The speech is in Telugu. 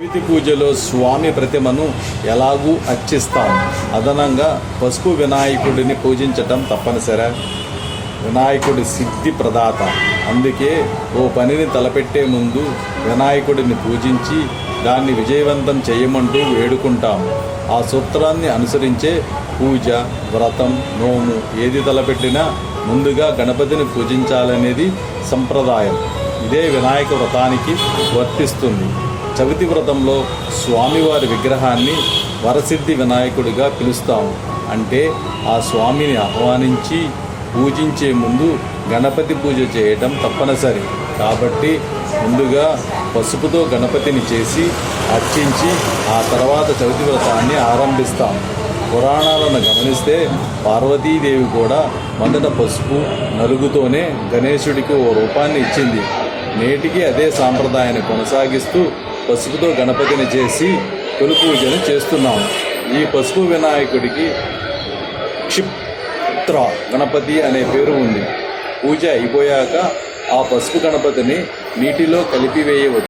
చవితి పూజలో స్వామి ప్రతిమను ఎలాగూ అర్చిస్తాం. అదనంగా పసుపు వినాయకుడిని పూజించటం తప్పనిసరి. వినాయకుడి సిద్ధి ప్రదాత. అందుకే ఓ పనిని తలపెట్టే ముందు వినాయకుడిని పూజించి దాన్ని విజయవంతం చేయమంటూ వేడుకుంటాం. ఆ సూత్రాన్ని అనుసరించే పూజ వ్రతం నోము ఏది తలపెట్టినా ముందుగా గణపతిని పూజించాలనేది సంప్రదాయం. ఇదే వినాయక వ్రతానికి వర్తిస్తుంది. చవితి వ్రతంలో స్వామివారి విగ్రహాన్ని వరసిద్ధి వినాయకుడిగా పిలుస్తాము. అంటే ఆ స్వామిని ఆహ్వానించి పూజించే ముందు గణపతి పూజ చేయటం తప్పనిసరి. కాబట్టి ముందుగా పసుపుతో గణపతిని చేసి అర్చించి ఆ తర్వాత చవితి వ్రతాన్ని ఆరంభిస్తాం పురాణాలను గమనిస్తే పార్వతీదేవి కూడా మొదట పసుపు నలుగుతోనే గణేశుడికి ఓ రూపాన్ని ఇచ్చింది. నేటికి అదే సాంప్రదాయాన్ని కొనసాగిస్తూ పసుపుతో గణపతిని చేసి తొలి పూజను చేస్తున్నాం. ఈ పసుపు వినాయకుడికి క్షిప్త్ర గణపతి అనే పేరు ఉంది. పూజ అయిపోయాక ఆ పసుపు గణపతిని నీటిలో కలిపివేయవచ్చు